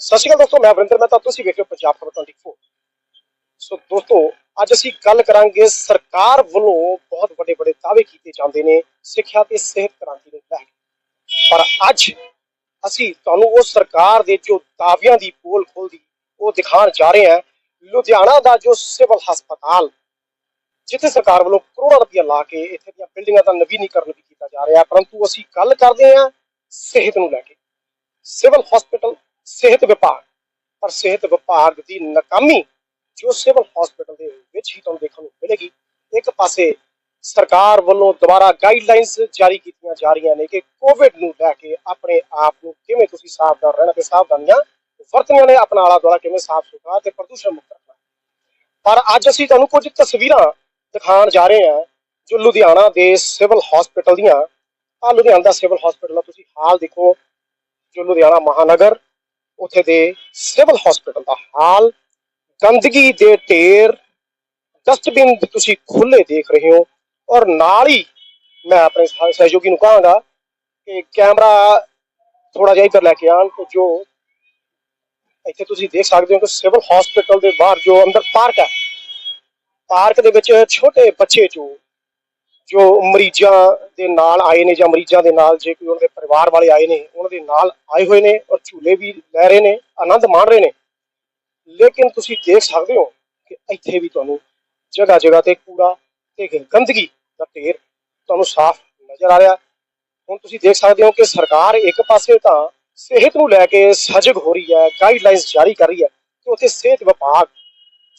ਸਤਿ ਸ਼੍ਰੀ ਅਕਾਲ ਦੋਸਤੋ, ਮੈਂ ਵਰਿੰਦਰ ਮਹਿਤਾ ਤੁਸੀਂ ਵੇਖ ਰਹੇ ਹੋ ਪੰਜਾਬ ਖਬਰ 24 ਸੋ ਦੋਸਤੋ, ਅੱਜ ਅਸੀਂ ਗੱਲ ਕਰਾਂਗੇ ਸਰਕਾਰ ਵੱਲੋਂ ਬਹੁਤ ਵੱਡੇ ਵੱਡੇ ਦਾਅਵੇ ਕੀਤੇ ਜਾਂਦੇ ਨੇ ਸਿੱਖਿਆ ਤੇ ਸਿਹਤ ਕ੍ਰਾਂਤੀ ਨੂੰ ਲੈ ਕੇ। ਪਰ ਅੱਜ ਅਸੀਂ ਤੁਹਾਨੂੰ ਉਹ ਸਰਕਾਰ ਦੇ ਜੋ ਦਾਅਵਿਆਂ ਦੀ ਪੋਲ ਖੋਲਦੀ ਉਹ ਦਿਖਾਉਣ ਜਾ ਰਹੇ ਹਾਂ। ਲੁਧਿਆਣਾ ਦਾ ਜੋ ਸਿਵਲ ਹਸਪਤਾਲ, ਜਿੱਥੇ ਸਰਕਾਰ ਵੱਲੋਂ ਕਰੋੜਾਂ ਰੁਪਇਆ ਲਾ ਕੇ ਇੱਥੇ ਦੀਆਂ ਬਿਲਡਿੰਗਾਂ ਦਾ ਨਵੀਨੀਕਰਨ ਵੀ ਕੀਤਾ ਜਾ ਰਿਹਾ ਪਰੰਤੂ ਅਸੀਂ ਗੱਲ ਕਰਦੇ ਹਾਂ ਸਿਹਤ ਨੂੰ ਲੈ ਕੇ। ਸਿਵਲ ਹਸਪੀਟਲ ਸਿਹਤ ਵਿਭਾਗ, ਪਰ ਸਿਹਤ ਵਿਭਾਗ ਦੀ ਨਾਕਾਮੀ ਜੋ ਸਿਵਲ ਹਸਪੀਟਲ ਦੇ ਵਿੱਚ ਹੀ ਤੁਹਾਨੂੰ ਦੇਖਣ ਨੂੰ ਮਿਲੇਗੀ। ਇੱਕ ਪਾਸੇ ਸਰਕਾਰ ਵੱਲੋਂ ਦੁਬਾਰਾ ਗਾਈਡਲਾਈਨਸ ਜਾਰੀ ਕੀਤੀਆਂ ਜਾ ਰਹੀਆਂ ਨੇ ਕਿ ਕੋਵਿਡ ਨੂੰ ਲੈ ਕੇ ਆਪਣੇ ਆਪ ਨੂੰ ਕਿਵੇਂ ਤੁਸੀਂ ਸਾਵਧਾਨ ਰਹਿਣਾ ਤੇ ਸਾਵਧਾਨੀਆਂ ਵਰਤਣੀਆਂ ਨੇ ਆਪਣਾ ਆਲਾ ਦੁਆਲਾ ਕਿਵੇਂ ਸਾਫ਼ ਸੁਥਰਾ ਤੇ ਪ੍ਰਦੂਸ਼ਣ ਮੁਕਤ ਰੱਖਣਾ। ਪਰ ਅੱਜ ਅਸੀਂ ਤੁਹਾਨੂੰ ਕੁਝ ਤਸਵੀਰਾਂ ਦਿਖਾਉਣ ਜਾ ਰਹੇ ਹਾਂ ਜੋ ਲੁਧਿਆਣਾ ਦੇ ਸਿਵਲ ਹਸਪੀਟਲ ਦੀਆਂ। ਆ ਲੁਧਿਆਣਾ ਦਾ ਸਿਵਲ ਹਸਪੀਟਲ ਦਾ ਤੁਸੀਂ ਹਾਲ ਦੇਖੋ। ਜੋ ਲੁਧਿਆਣਾ ਮਹਾਨਗਰ ਉੱਥੇ ਦੇ ਸਿਵਲ ਹਸਪੀਟਲ ਦਾ ਹਾਲ, ਗੰਦਗੀ ਦੇ ਢੇਰ ਡਸਟਬਿਨ ਤੁਸੀਂ ਖੁੱਲੇ ਦੇਖ ਰਹੇ ਹੋ ਔਰ ਨਾਲ ਹੀ ਮੈਂ ਆਪਣੇ ਸਹਿਯੋਗੀ ਨੂੰ ਕਹਾਂਗਾ ਕਿ ਕੈਮਰਾ ਥੋੜਾ ਜਿਹਾ ਇੱਧਰ ਲੈ ਕੇ ਆਣ ਕਿ ਜੋ ਇੱਥੇ ਤੁਸੀਂ ਦੇਖ ਸਕਦੇ ਹੋ ਕਿ ਸਿਵਲ ਹਸਪੀਟਲ ਦੇ ਬਾਹਰ ਜੋ ਅੰਦਰ ਪਾਰਕ ਹੈ, ਪਾਰਕ ਦੇ ਵਿੱਚ ਛੋਟੇ ਬੱਚੇ ਜੋ ਜੋ ਮਰੀਜ਼ਾਂ ਦੇ ਨਾਲ ਆਏ ਨੇ ਜਾਂ ਮਰੀਜ਼ਾਂ ਦੇ ਨਾਲ ਜੇ ਕੋਈ ਉਹਨਾਂ ਦੇ ਪਰਿਵਾਰ ਵਾਲੇ ਆਏ ਨੇ, ਉਹਨਾਂ ਦੇ ਨਾਲ ਆਏ ਹੋਏ ਨੇ ਔਰ ਝੂਲੇ ਵੀ ਲੈ ਰਹੇ ਨੇ, ਆਨੰਦ ਮਾਣ ਰਹੇ ਨੇ। ਲੇਕਿਨ ਤੁਸੀਂ ਦੇਖ ਸਕਦੇ ਹੋ ਕਿ ਇੱਥੇ ਵੀ ਤੁਹਾਨੂੰ ਜਗ੍ਹਾ ਜਗ੍ਹਾ ਤੇ ਕੂੜਾ ਤੇ ਗੰਦਗੀ ਦਾ ਢੇਰ ਤੁਹਾਨੂੰ ਸਾਫ਼ ਨਜ਼ਰ ਆ ਰਿਹਾ। ਹੁਣ ਤੁਸੀਂ ਦੇਖ ਸਕਦੇ ਹੋ ਕਿ ਸਰਕਾਰ ਇੱਕ ਪਾਸੇ ਤਾਂ ਸਿਹਤ ਨੂੰ ਲੈ ਕੇ ਸਜਗ ਹੋ ਰਹੀ ਹੈ ਗਾਈਡਲਾਈਨਸ ਜਾਰੀ ਕਰ ਰਹੀ ਹੈ ਕਿ ਉੱਥੇ ਸਿਹਤ ਵਿਭਾਗ,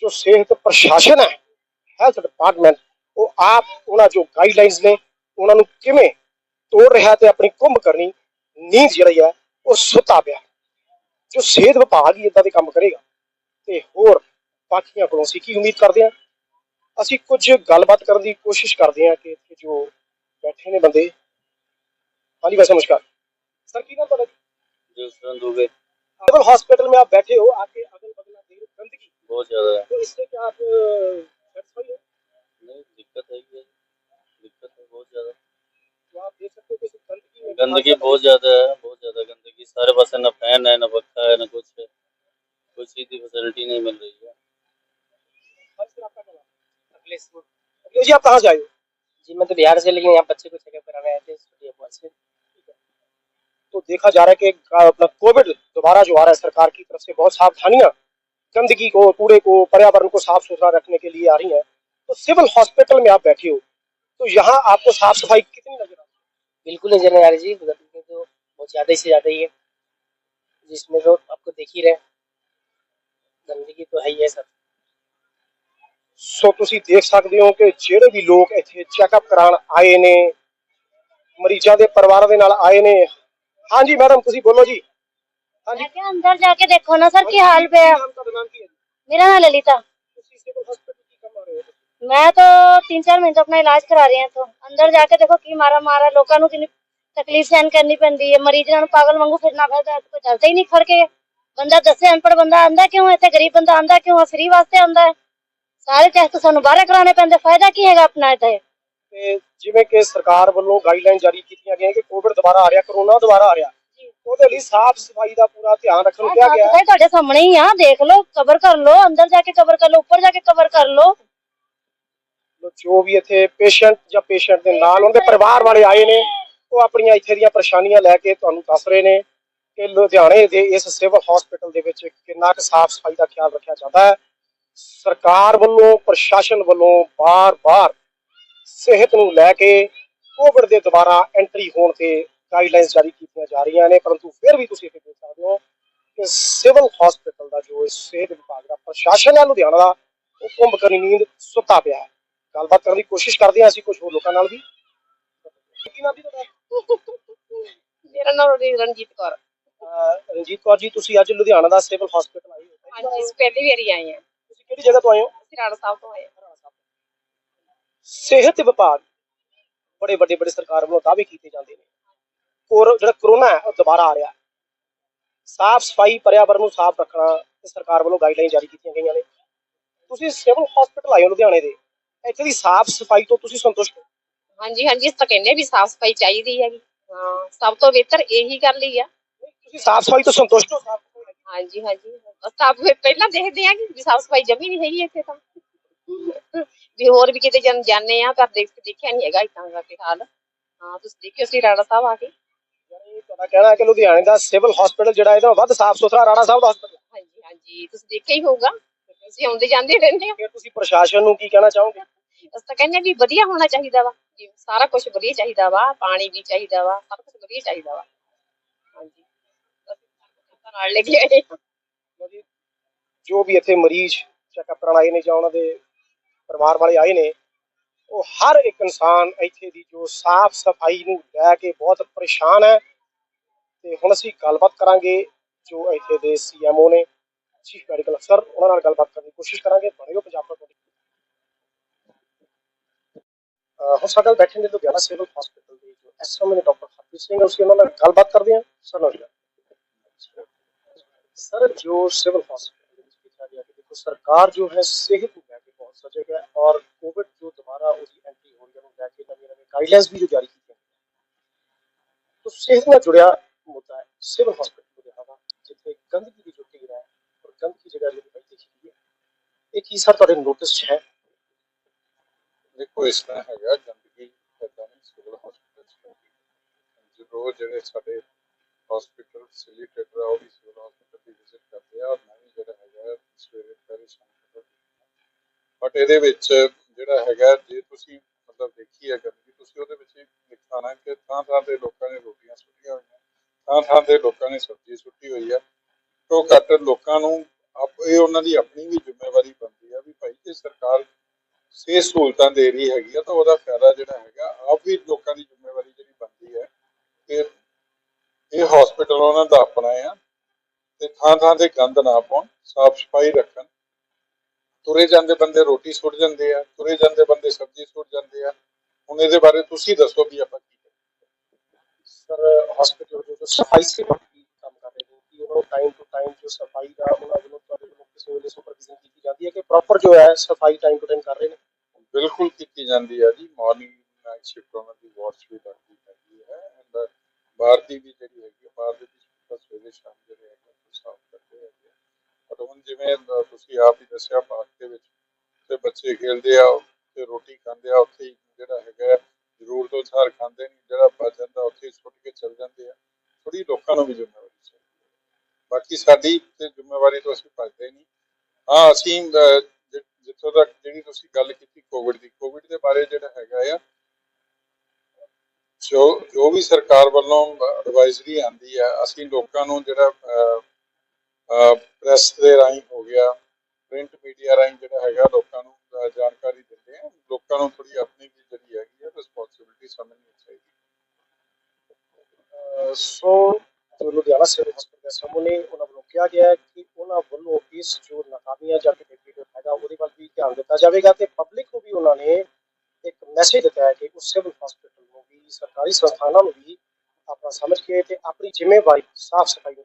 ਜੋ ਸਿਹਤ ਪ੍ਰਸ਼ਾਸਨ ਹੈ ਹੈਲਥ ਡਿਪਾਰਟਮੈਂਟ ਆਪ ਉਹਨਾਂ ਜੋ ਗਾਈਡਲਾਈਨਸ ਨੇ ਉਹਨਾਂ ਨੂੰ ਕਿਵੇਂ ਤੋੜ ਰਿਹਾ ਤੇ ਆਪਣੀ ਕੁੰਭ ਕਰਨੀ ਨੀਂਦ ਜਿਹੜੀ ਆ ਉਹ ਸੁੱਤਾ ਪਿਆ। ਜੋ ਸਿਹਤ ਵਿਭਾਗ ਹੀ ਇਦਾਂ ਦੇ ਕੰਮ ਕਰੇਗਾ। ਤੇ ਹੋਰ ਬਾਕੀਆਂ ਕੋਲੋਂ ਸੀ ਕੀ ਉਮੀਦ ਕਰਦੇ ਆ ਅਸੀਂ ਕੁਝ ਗੱਲਬਾਤ ਕਰਨ ਦੀ ਕੋਸ਼ਿਸ਼ ਕਰਦੇ ਆ ਕਿ ਇੱਥੇ ਜੋ ਬੈਠੇ ਨੇ ਬੰਦੇ। ਹਾਂਜੀ ਵੈਸੇ ਨਮਸਕਾਰ। ਸਰ ਕੀ नाम ਤੁਹਾਡਾ जसवंत दुबे सिविल हॉस्पिटल में आप बैठे हो आपके अगल बगल आप देख रहे गंदगी बहुत ज्यादा है तो इससे क्या आप सेटिस्फाई हो दिक्कत है दिक्कत है बहुत ज़्यादा। तो आप देख सकते हो कि इस गंदगी बहुत ज़्यादा है बहुत ज़्यादा गंदगी। सारे पास न फ़ैन है न पक्का है न कुछ है। कोई सीधी फैसिलिटी नहीं मिल रही है। जी आप कहाँ से आए जी मैं तो बिहार से लेकिन यहाँ बच्चे को चेकअप कराने आए थे से। तो देखा जा रहा है कि का- अपना कोविड दोबारा जो आ रहा है सरकार की तरफ़ से बहुत सावधानियाँ गंदगी को कूड़े को पर्यावरण को साफ़ सुथरा रखने के लिए आ रही हैं। तो सिविल हॉस्पिटल में आप बैठे हो तो यहाँ आपको साफ सफाई कितनी नजर आती बिल्कुल नहीं जलने आ रही जी उधर में तो बहुत ज्यादा ही से ज्यादा ही है जिसमें तो आपको देख ही रहे गंदगी तो है ही है सब ਸੋ ਤੁਸੀਂ ਦੇਖ ਸਕਦੇ ਹੋ ਕਿ ਜਿਹੜੇ ਵੀ ਲੋਕ ਇੱਥੇ ਚੈੱਕਅਪ ਕਰਾਉਣ ਆਏ ਨੇ ਮਰੀਜ਼ਾਂ ਦੇ ਪਰਿਵਾਰਾਂ ਦੇ ਨਾਲ ਆਏ ਨੇ ਹਾਂਜੀ ਮੈਡਮ ਤੁਸੀਂ ਬੋਲੋ ਜੀ ਹਾਂਜੀ मैं क्या अंदर जाके देखो ना सर की हाल पे है ਨਾਮ ਤੁਹਾਡਾ ਨਾਮ ਕੀ ਹੈ ਜੀ? मेरा नाम ललिता ਤੁਸੀਂ ਸਿਵਲ ਹਸਪੀਟਲ ਕੀ ਕੰਮ ਮੈਂ ਤਾਂ 3-4 ਮਹੀਨੇ ਤੋਂ ਆਪਣਾ ਇਲਾਜ ਕਰਾ ਰਹੀ ਹਾਂ ਤੋਂ ਅੰਦਰ ਜਾ ਕੇ ਦੇਖੋ ਕੀ ਮਾਰਾ ਮਾਰਾ ਲੋਕਾਂ ਨੂੰ ਕਿੰਨੀ ਤਕਲੀਫ ਸਹਿਣ ਕਰਨੀ ਪੈਂਦੀ ਹੈ। ਮਰੀਜ਼ਾਂ ਨੂੰ ਪਾਗਲ ਵਾਂਗੂ ਫਿਰਨਾ ਪੈਂਦਾ ਕੋਈ ਚੱਲਦਾ ਹੀ ਨਹੀਂ ਖੜ ਕੇ। ਬੰਦਾ ਦੱਸੇ ਅਨਪੜ ਬੰਦਾ ਆਂਦਾ ਕਿਉਂ ਇੱਥੇ? ਗਰੀਬ ਬੰਦਾ ਆਂਦਾ ਕਿਉਂ ਫਰੀ ਵਾਸਤੇ ਆਂਦਾ ਸਾਰੇ ਟੈਸਟ ਸਾਨੂੰ ਬਾਹਰ ਕਰਾਉਣੇ ਪੈਂਦੇ। ਫਾਇਦਾ ਕੀ ਹੈਗਾ ਆਪਣਾ ਇੱਥੇ? ਤੇ ਜਿਵੇਂ ਕਿ ਸਰਕਾਰ ਵੱਲੋਂ ਗਾਈਡਲਾਈਨ ਜਾਰੀ ਕੀਤੀਆਂ ਗਈਆਂ ਕਿ ਕੋਵਿਡ ਦੁਬਾਰਾ ਆ ਰਿਹਾ ਕਰੋਨਾ ਦੁਬਾਰਾ ਆ ਰਿਹਾ। ਉਹਦੇ ਲਈ ਸਾਫ਼ ਸਫ਼ਾਈ ਦਾ ਪੂਰਾ ਧਿਆਨ ਰੱਖਣ ਕਿਹਾ ਗਿਆ ਤੁਹਾਡੇ ਸਾਹਮਣੇ ਹੀ ਆ ਦੇਖ ਲਓ ਕਵਰ ਕਰ ਲਓ ਅੰਦਰ ਜਾ ਕੇ ਕਵਰ ਕਰ ਲਓ ਉੱਪਰ ਜਾ ਕੇ ਕਵਰ ਕਰ ਲਓ। ਜੋ ਵੀ ਇੱਥੇ ਪੇਸ਼ੈਂਟ ਜਾਂ ਪੇਸ਼ੈਂਟ ਦੇ ਨਾਲ ਉਹਨਾਂ ਦੇ ਪਰਿਵਾਰ ਵਾਲੇ ਆਏ ਨੇ, ਉਹ ਆਪਣੀਆਂ ਇੱਥੇ ਦੀਆਂ ਪਰੇਸ਼ਾਨੀਆਂ ਲੈ ਕੇ ਤੁਹਾਨੂੰ ਦੱਸ ਰਹੇ ਨੇ ਕਿ ਲੁਧਿਆਣੇ ਦੇ ਇਸ ਸਿਵਲ ਹਸਪੀਟਲ ਦੇ ਵਿੱਚ ਕਿੰਨਾ ਕੁ ਸਾਫ਼ ਸਫ਼ਾਈ ਦਾ ਖਿਆਲ ਰੱਖਿਆ ਜਾਂਦਾ ਹੈ। ਸਰਕਾਰ ਵੱਲੋਂ, ਪ੍ਰਸ਼ਾਸਨ ਵੱਲੋਂ ਬਾਰ-ਬਾਰ ਸਿਹਤ ਨੂੰ ਲੈ ਕੇ ਕੋਵਿਡ ਦੇ ਦੁਬਾਰਾ ਐਂਟਰੀ ਹੋਣ ਤੇ ਗਾਈਡਲਾਈਨਸ ਜਾਰੀ ਕੀਤੀਆਂ ਜਾ ਰਹੀਆਂ ਨੇ, ਪਰੰਤੂ ਫਿਰ ਵੀ ਤੁਸੀਂ ਇੱਥੇ ਦੇਖ ਸਕਦੇ ਹੋ ਕਿ ਸਿਵਲ ਹਸਪੀਟਲ ਦਾ ਜੋ ਸਿਹਤ ਵਿਭਾਗ ਦਾ ਪ੍ਰਸ਼ਾਸਨ ਹੈ, ਲੁਧਿਆਣਾ ਦਾ, ਉਹ ਕੁੰਭਕਰਨੀ ਨੀਂਦ ਸੁੱਤਾ ਪਿਆ ਹੈ। ਗੱਲਬਾਤ ਕਰਨ ਦੀ ਕੋਸ਼ਿਸ਼ ਕਰਦੇ ਹਾਂ ਅਸੀਂ ਕੁਝ ਹੋਰ ਲੋਕਾਂ ਨਾਲ ਵੀ। ਕੀ ਨਾਮ ਜੀ ਤੁਹਾਡਾ? ਮੇਰਾ ਨਾਮ ਰਣਜੀਤ ਕੌਰ। ਅਹ ਰਣਜੀਤ ਕੌਰ ਜੀ ਤੁਸੀਂ ਅੱਜ ਲੁਧਿਆਣਾ ਦਾ ਸਿਵਲ ਹਸਪੀਟਲ ਆਏ ਹੋ। ਹਾਂਜੀ ਅਸੀਂ ਪਹਿਲੀ ਵਾਰੀ ਆਏ ਹਾਂ। ਤੁਸੀਂ ਕਿਹੜੀ ਜਗ੍ਹਾ ਤੋਂ ਆਏ ਹੋ? ਅਸੀਂ ਰਾਣਾ ਸਾਹਿਬ ਤੋਂ ਆਏ ਹਾਂ। ਸਿਹਤ ਵਿਭਾਗ ਬੜੇ ਵੱਡੇ ਵੱਡੇ ਸਰਕਾਰ ਵੱਲੋਂ ਦਾਅਵੇ ਕੀਤੇ ਜਾਂਦੇ ਨੇ। ਔਰ ਜਿਹੜਾ ਕਰੋਨਾ ਹੈ ਉਹ ਦੁਬਾਰਾ ਆ ਰਿਹਾ ਸਾਫ਼ ਸਫ਼ਾਈ ਪਰਿਆਵਰਨ ਨੂੰ ਸਾਫ਼ ਰੱਖਣਾ ਤੇ ਸਰਕਾਰ ਵੱਲੋਂ ਗਾਈਡਲਾਈਨ ਜਾਰੀ ਕੀਤੀਆਂ ਗਈਆਂ ਨੇ। ਤੁਸੀਂ ਸਿਵਲ ਹਸਪੀਟਲ ਆਏ ਹੋ ਲੁਧਿਆਣੇ ਦੇ। ਇੱਥੇ ਦੀ ਸਾਫ਼ ਸਫ਼ਾਈ ਤੋਂ ਤੁਸੀਂ ਸੰਤੁਸ਼ਟ ਹੋ? ਹਾਂਜੀ ਹਾਂਜੀ ਅਸੀਂ ਤਾਂ ਕਹਿੰਦੇ ਵੀ ਸਾਫ਼ ਸਫ਼ਾਈ ਚਾਹੀਦੀ ਹੈਗੀ। ਹਾਂ ਸਭ ਤੋਂ ਬਿਹਤਰ ਇਹੀ ਗੱਲ ਹੀ ਆ। ਤੁਸੀਂ ਸਾਫ਼ ਸਫ਼ਾਈ ਤੋਂ ਸੰਤੁਸ਼ਟ ਹੋ? ਸਾਫ਼ ਸਫ਼ਾਈ ਹੈਗੀ? ਹਾਂਜੀ ਹਾਂਜੀ। ਪਹਿਲਾਂ ਦੇਖਦੇ ਆ ਕਿ ਸਾਫ਼ ਸਫ਼ਾਈ ਜਮੀ ਨਹੀਂ ਹੈਗੀ ਇੱਥੇ ਤਾਂ। ਵੀ ਹੋਰ ਵੀ ਕਿਤੇ ਜਨ ਜਾਂਦੇ ਆ ਪਰ ਦੇਖ ਦੇਖਿਆ ਨਹੀਂ ਹੈਗਾ ਇਤਾਂ ਦਾ ਕਿ ਹਾਲ। ਹਾਂ ਤੁਸੀਂ ਦੇਖਿਓ ਸੀ ਰਾਣਾ ਸਾਹਿਬ ਆ ਕੇ। ਤੁਹਾਡਾ ਕਹਿਣਾ ਹੈ ਕਿ ਲੁਧਿਆਣੇ ਦਾ ਸਿਵਲ ਹਸਪੀਟਲ ਜਿਹੜਾ ਇਹਦਾ ਵੱਧ ਸਾਫ਼ ਸੁਥਰਾ ਰਾਣਾ ਸਾਹਿਬ ਦਾ ਹਸਪੀਟਲ ਹਾਂਜੀ ਹਾਂਜੀ। ਤੁਸੀਂ ਦੇਖਿਆ ਹੀ ਹੋਊਗਾ। ਤੁਸੀਂ ਆਉਂਦੇ ਜਾਂਦੇ ਰਹਿੰਦੇ ਹੋ। ਫਿਰ ਤੁਸੀਂ ਪ੍ਰਸ਼ਾਸਨ ਨੂੰ ਕੀ ਕਹਿਣਾ ਚਾਹੋਗੇ? ਅਸੀਂ ਤਾਂ ਕਹਿੰਦੇ ਵੀ ਵਧੀਆ ਹੋਣਾ ਚਾਹੀਦਾ ਵਾ। ਵੀ ਸਾਰਾ ਕੁਝ ਵਧੀਆ ਚਾਹੀਦਾ ਵਾ ਪਾਣੀ ਵੀ ਚਾਹੀਦਾ ਵਾ ਸਭ ਕੁਝ ਵਧੀਆ ਚਾਹੀਦਾ ਵਾ। ਹਾਂਜੀ। ਅਸੀਂ ਤਾਂ ਨਾਲ ਲੈ ਕੇ ਆਏ ਹਾਂ। ਲਓ ਜੀ, ਜੋ ਵੀ ਇੱਥੇ ਮਰੀਜ਼ ਚੈੱਕਅਪ ਕਰਨ ਆਏ ਨੇ ਜਾਂ ਉਹਨਾਂ ਦੇ ਪਰਿਵਾਰ ਵਾਲੇ ਆਏ ਨੇ ਉਹ ਹਰ ਇੱਕ ਇਨਸਾਨ ਇੱਥੇ ਦੀ ਜੋ ਸਾਫ਼ ਸਫ਼ਾਈ ਨੂੰ ਲੈ ਕੇ ਬਹੁਤ ਪਰੇਸ਼ਾਨ ਹੈ। ਤੇ ਹੁਣ ਅਸੀਂ ਗੱਲਬਾਤ ਕਰਾਂਗੇ ਜੋ ਇੱਥੇ ਦੇ ਸੀਐਮਓ ਨੇ। ਚੀਫ ਮੈਡੀਕਲ ਅਫਸਰ ਉਹਨਾਂ ਨਾਲ ਗੱਲਬਾਤ ਕਰਨ ਦੀ ਕੋਸ਼ਿਸ਼ ਕਰਾਂਗੇ ਬਣਿਓ ਪੰਜਾਬ ਤੋਂ ਅਹ ਹੁਣ ਸਾਡੇ ਨਾਲ ਬੈਠੇ ਨੇ ਲੁਧਿਆਣਾ ਸਿਵਲ ਹਸਪੀਟਲ ਦੇ ਜੋ ਐਸਐਮ ਨੇ ਡਾਕਟਰ ਹਰਪ੍ਰੀਤ ਸਿੰਘ ਅਸੀਂ ਉਹਨਾਂ ਨਾਲ ਗੱਲਬਾਤ ਕਰਦੇ ਹਾਂ ਸਰ ਨਮਸਕਾਰ सर जो सिविल हॉस्पिटल में देखा गया कि देखो सरकार जो है सेहत को लेके बहुत सजग है और कोविड जो दोबारा उसकी एंट्री हो रही है वो लेके नवी नवी गाइडलाइंस भी जो जारी की गई तो सेहत ਨਾਲ ਜੁੜਿਆ ਮੁੱਦਾ ਹੈ ਸਿਵਲ ਹਸਪੀਟਲ ਕੀ ਸਰ, ਤੁਹਾਡੇ ਨੋਟਿਸ 'ਚ ਹੈ। ਦੇਖੋ, ਇਸ ਤਰ੍ਹਾਂ ਹੈਗਾ ਗੰਦਗੀ ਏਦਾਂ ਨਹੀਂ ਸਿਵਲ ਹਸਪੀਟਲ ਚ ਜਦੋਂ ਜਿਹੜੇ ਸਾਡੇ ਹਸਪੀਟਲ ਫੈਸਿਲਿਟੇਟਰ ਆ, ਉਹ ਵੀ ਸਿਵਲ ਹਸਪੀਟਲ ਦੀ ਵਿਜ਼ਿਟ ਕਰਦੇ ਆ, ਔਰ ਮੈਂ ਵੀ ਜਿਹੜਾ ਹੈਗਾ, ਸਵੇਰੇ ਪਹਿਲੇ ਸ਼ਾਮ ਬਟ ਇਹਦੇ ਵਿੱਚ ਜਿਹੜਾ ਹੈਗਾ, ਜੇ ਤੁਸੀਂ ਮਤਲਬ ਦੇਖੀ ਹੈ ਗੰਦਗੀ ਤੁਸੀਂ ਉਹਦੇ ਵਿੱਚ ਦਿਖਾਣਾ ਕਿ ਥਾਂ ਥਾਂ ਤੇ ਲੋਕਾਂ ਨੇ ਰੋਟੀਆਂ ਸੁੱਟੀਆਂ ਹੋਈਆਂ ਥਾਂ ਥਾਂ ਤੇ ਲੋਕਾਂ ਨੇ ਸਬਜ਼ੀ ਸੁੱਟੀ ਹੋਈ ਆ, ਤੋਂ ਘੱਟ ਲੋਕਾਂ ਨੂੰ ਇਹ ਉਹਨਾਂ ਦੀ ਆਪਣੀ ਵੀ ਜ਼ਿੰਮੇਵਾਰੀ ਸਰਕਾਰ ਸਿਹਤ ਸਹੂਲਤਾਂ ਦੇ ਰਹੀ ਹੈਗੀ ਆ, ਤਾਂ ਉਹਦਾ ਫਾਇਦਾ ਜਿਹੜਾ ਹੈਗਾ, ਆਪ ਵੀ ਲੋਕਾਂ ਦੀ ਜ਼ਿੰਮੇਵਾਰੀ ਜਿਹੜੀ ਬਣਦੀ ਹੈ ਕਿ ਇਹ ਹਸਪੀਟਲ ਉਹਨਾਂ ਦਾ ਆਪਣਾ ਆ, ਤੇ ਥਾਂ ਥਾਂ ਤੇ ਗੰਦ ਨਾ ਪਾਉਣ ਸਾਫ਼ ਸਫ਼ਾਈ ਰੱਖਣ। ਤੁਰੇ ਜਾਂਦੇ ਬੰਦੇ ਰੋਟੀ ਸੁੱਟ ਜਾਂਦੇ ਆ, ਤੁਰੇ ਜਾਂਦੇ ਬੰਦੇ ਸਬਜ਼ੀ ਸੁੱਟ ਜਾਂਦੇ ਆ। ਹੁਣ ਇਹਦੇ ਬਾਰੇ ਤੁਸੀਂ ਦੱਸੋ ਵੀ ਆਪਾਂ ਕੀ ਸਰ ਹਸਪੀਟਲ ਦੇ ਸਫ਼ਾਈ ਸੇਵਾ ਕੰਮ ਕਰ ਰਹੇ ਨੇ, ਕਿ ਉਹਨਾਂ ਟਾਈਮ ਟੂ ਟਾਈਮ ਜੋ ਸਫ਼ਾਈ ਦਾ ਉਹਨਾਂ ਵੱਲੋਂ ਤੁਹਾਡੇ ਵੱਲੋਂ ਕਿਸੇ ਵੇਲੇ ਸੁਪਰਵਿਜ਼ਨ ਕੀਤੀ ਜਾਂਦੀ ਹੈ ਕਿ ਪ੍ਰੋਪਰ ਜੋ ਹੈ ਸਫ਼ਾਈ ਟਾਈਮ ਟੂ ਟਾਈਮ ਕਰ ਰਹੇ ਨੇ? ਬਿਲਕੁਲ ਕੀਤੀ ਜਾਂਦੀ ਹੈ ਜੀ। ਮਾਰਨਿੰਗ ਨਾਈਟ ਸ਼ਿਫਟ ਉਹਨਾਂ ਦੀ ਵਾਚ ਵੀ ਲੱਗਦੀ ਹੈਗੀ ਹੈ। ਐਂਡ ਬਾਹਰ ਦੀ ਵੀ ਜਿਹੜੀ ਹੈਗੀ ਬਾਹਰ ਦੇ ਵੀ ਸ਼ਿਫਟ ਸਵੇਰੇ ਸ਼ਾਮ ਜਿਹੜੇ ਹੈਗੇ ਸਾਫ਼ ਕਰਦੇ ਹੈਗੇ ਪਰ ਹੁਣ ਜਿਵੇਂ ਤੁਸੀਂ ਆਪ ਹੀ ਦੱਸਿਆ ਪਾਰਕ ਦੇ ਵਿੱਚ ਤੇ ਬੱਚੇ ਖੇਡਦੇ ਆ ਤੇ ਰੋਟੀ ਖਾਂਦੇ ਆ, ਉੱਥੇ ਜਿਹੜਾ ਹੈਗਾ ਜ਼ਰੂਰਤ ਅਨੁਸਾਰ ਖਾਂਦੇ ਨਹੀਂ ਜਿਹੜਾ ਬਚ ਜਾਂਦਾ ਉੱਥੇ ਸੁੱਟ ਕੇ ਚਲ ਜਾਂਦੇ ਆ। ਥੋੜੀ ਲੋਕਾਂ ਨੂੰ ਵੀ ਜ਼ਿੰਮੇਵਾਰੀ ਚਾਹੀਦੀ ਬਾਕੀ ਸਾਡੀ ਤੇ ਜ਼ਿੰਮੇਵਾਰੀ ਤੋਂ ਅਸੀਂ ਭੱਜਦੇ ਨਹੀਂ। ਹਾਂ, ਅਸੀਂ ਜਿੱਥੋਂ ਤੱਕ ਜਿਹੜੀ ਤੁਸੀਂ ਗੱਲ ਕੀਤੀ ਕੋਵਿਡ ਦੀ ਕੋਵਿਡ ਦੇ ਬਾਰੇ ਜਿਹੜਾ ਹੈਗਾ ਆ, ਜੋ ਜੋ ਵੀ ਸਰਕਾਰ ਵੱਲੋਂ ਐਡਵਾਈਜ਼ਰੀ ਆਂਦੀ ਹੈ ਅਸੀਂ ਲੋਕਾਂ ਨੂੰ ਜਿਹੜਾ ਪ੍ਰੈਸ ਦੇ ਰਾਹੀਂ ਹੋ ਗਿਆ ਪ੍ਰਿੰਟ ਮੀਡੀਆ ਰਾਹੀਂ ਜਿਹੜਾ ਹੈਗਾ, ਲੋਕਾਂ ਨੂੰ ਜਾਣਕਾਰੀ ਦਿੰਦੇ ਆ, ਲੋਕਾਂ ਨੂੰ ਥੋੜੀ ਆਪਣੀ ਵੀ ਜਿਹੜੀ ਹੈਗੀ ਹੈ ਰਿਸਪੌਂਸਿਬਿਲਟੀ ਸਮਝਣੀ ਚਾਹੀਦੀ ਸੋ ਲੁਧਿਆਣਾ ਸਿਵਲ ਹਸਪਤਾਲ ਸਾਹਮਣੇ ਉਹਨਾਂ ਵੱਲੋਂ ਕਿਹਾ ਗਿਆ ਕਿ ਉਹਨਾਂ ਵੱਲੋਂ ਇਸ ਜੋ ਨਾਕਾਮੀਆਂ ਜਾਂ ਕੈਟੇਗਰੀ ਹੈਗਾ, ਉਹਦੇ ਵੱਲ ਵੀ ਧਿਆਨ ਦਿੱਤਾ ਜਾਵੇਗਾ ਤੇ ਪਬਲਿਕ ਨੂੰ ਵੀ ਉਹਨਾਂ ਨੇ ਇੱਕ ਮੈਸੇਜ ਦਿੱਤਾ ਹੈ ਕਿ ਉਸ ਸਿਵਲ ਹਸਪਤਾਲ ਨੂੰ ਵੀ, ਸਰਕਾਰੀ ਸੰਸਥਾਨਾਂ ਨੂੰ ਵੀ ਆਪਣਾ ਸਮਝ ਕੇ ਤੇ ਆਪਣੀ ਜ਼ਿੰਮੇਵਾਰੀ, ਸਾਫ਼ ਸਫ਼ਾਈ